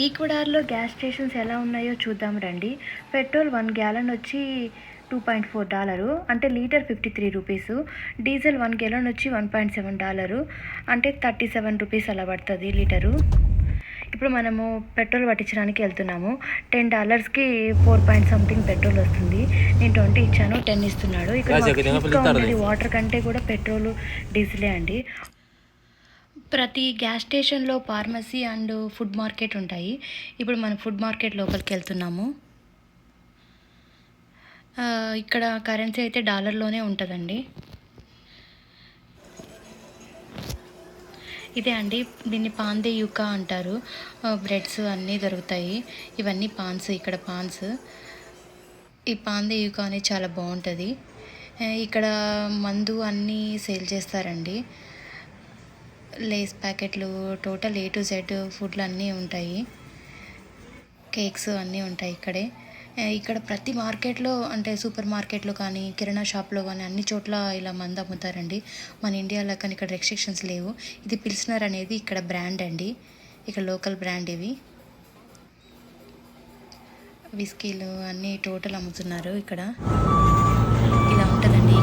ఈక్వడార్లో gas stations ఎలా ఉన్నాయో చూద్దాం రండి. పెట్రోల్ వన్ గ్యాలన్ వచ్చి టూ పాయింట్ ఫోర్ డాలరు అంటే litre fifty three rupees. Diesel one gallon వచ్చి వన్ పాయింట్ సెవెన్ డాలరు అంటే థర్టీ సెవెన్ రూపీస్ అలా పడుతుంది లీటరు. ఇప్పుడు మనము పెట్రోల్ పట్టించడానికి వెళ్తున్నాము. టెన్ డాలర్స్కి ఫోర్ పాయింట్ సంథింగ్ పెట్రోల్ వస్తుంది. నేను ట్వంటీ ఇచ్చాను టెన్ ఇస్తున్నాడు. ఇక్కడ వాటర్ కంటే కూడా పెట్రోల్ డీజిలే అండి. ప్రతి గ్యాస్ స్టేషన్లో ఫార్మసీ అండ్ ఫుడ్ మార్కెట్ ఉంటాయి. ఇప్పుడు మనం ఫుడ్ మార్కెట్ లోపలికి వెళ్తున్నాము. ఇక్కడ కరెన్సీ అయితే డాలర్లోనే ఉంటుందండి. ఇదే అండి దీన్ని పాందే యుకా అంటారు. బ్రెడ్స్ అన్నీ దొరుకుతాయి. ఇవన్నీ పాన్స్ ఇక్కడ పాన్స్. ఈ పాందే యుకా అనేది చాలా బాగుంటుంది. ఇక్కడ మందు అన్నీ సేల్ చేస్తారండి. లేస్ ప్యాకెట్లు టోటల్ ఏ టు జెడ్ ఫుడ్లు అన్నీ ఉంటాయి. కేక్స్ అన్నీ ఉంటాయి ఇక్కడే. ఇక్కడ ప్రతి మార్కెట్లో అంటే సూపర్ మార్కెట్లో కానీ కిరాణా షాప్లో కానీ అన్ని చోట్ల ఇలా మందు అమ్ముతారండి. మన ఇండియాలో కానీ ఇక్కడ రెస్ట్రిక్షన్స్ లేవు. ఇది పిల్స్నర్ అనేది ఇక్కడ బ్రాండ్ అండి. ఇక్కడ లోకల్ బ్రాండ్ ఇవి. విస్కీలు అన్నీ టోటల్ అమ్ముతున్నారు ఇక్కడ. ఇలా ఉంటుందండి